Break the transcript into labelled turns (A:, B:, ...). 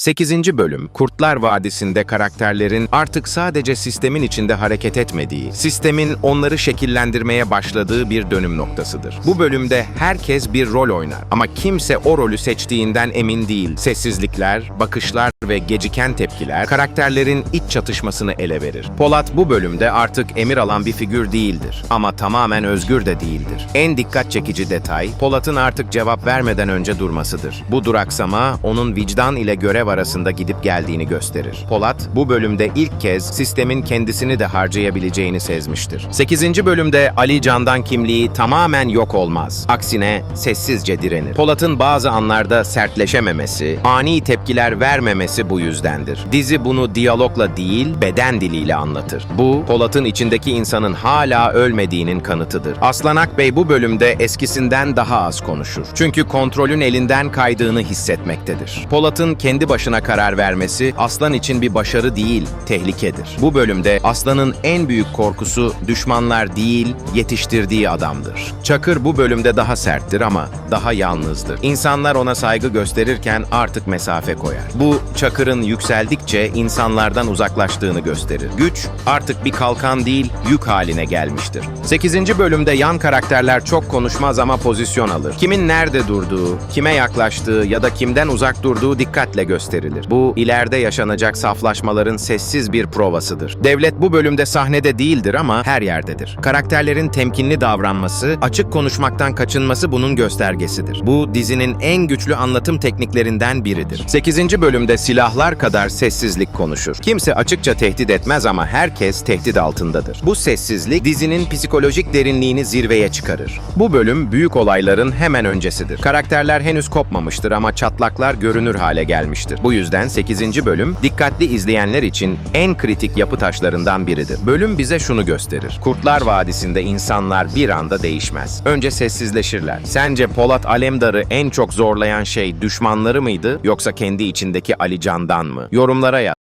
A: 8. Bölüm Kurtlar Vadisi'nde karakterlerin artık sadece sistemin içinde hareket etmediği, sistemin onları şekillendirmeye başladığı bir dönüm noktasıdır. Bu bölümde herkes bir rol oynar ama kimse o rolü seçtiğinden emin değil. Sessizlikler, bakışlar ve geciken tepkiler karakterlerin iç çatışmasını ele verir. Polat bu bölümde artık emir alan bir figür değildir ama tamamen özgür de değildir. En dikkat çekici detay Polat'ın artık cevap vermeden önce durmasıdır. Bu duraksama onun vicdan ile görev arasında gidip geldiğini gösterir. Polat bu bölümde ilk kez sistemin kendisini de harcayabileceğini sezmiştir. 8. bölümde Ali Candan kimliği tamamen yok olmaz. Aksine sessizce direnir. Polat'ın bazı anlarda sertleşememesi, ani tepkiler vermemesi bu yüzdendir. Dizi bunu diyalogla değil, beden diliyle anlatır. Bu, Polat'ın içindeki insanın hala ölmediğinin kanıtıdır. Aslan Akbey bu bölümde eskisinden daha az konuşur. Çünkü kontrolün elinden kaydığını hissetmektedir. Polat'ın kendi başına karar vermesi Aslan için bir başarı değil, tehlikedir. Bu bölümde Aslan'ın en büyük korkusu düşmanlar değil, yetiştirdiği adamdır. Çakır bu bölümde daha serttir ama daha yalnızdır. İnsanlar ona saygı gösterirken artık mesafe koyar. Bu Çakır'ın yükseldikçe insanlardan uzaklaştığını gösterir. Güç artık bir kalkan değil, yük haline gelmiştir. 8. bölümde yan karakterler çok konuşmaz ama pozisyon alır. Kimin nerede durduğu, kime yaklaştığı ya da kimden uzak durduğu dikkatle gösterilir. Bu ileride yaşanacak saflaşmaların sessiz bir provasıdır. Devlet bu bölümde sahnede değildir ama her yerdedir. Karakterlerin temkinli davranması, açık konuşmaktan kaçınması bunun göstergesidir. Bu dizinin en güçlü anlatım tekniklerinden biridir. 8. bölümde silahlar kadar sessizlik konuşur. Kimse açıkça tehdit etmez ama herkes tehdit altındadır. Bu sessizlik dizinin psikolojik derinliğini zirveye çıkarır. Bu bölüm büyük olayların hemen öncesidir. Karakterler henüz kopmamıştır ama çatlaklar görünür hale gelmiştir. Bu yüzden 8. bölüm dikkatli izleyenler için en kritik yapı taşlarından biridir. Bölüm bize şunu gösterir. Kurtlar Vadisi'nde insanlar bir anda değişmez. Önce sessizleşirler. Sence Polat Alemdar'ı en çok zorlayan şey düşmanları mıydı yoksa kendi içindeki Ali Candan mı? Yorumlara yaz.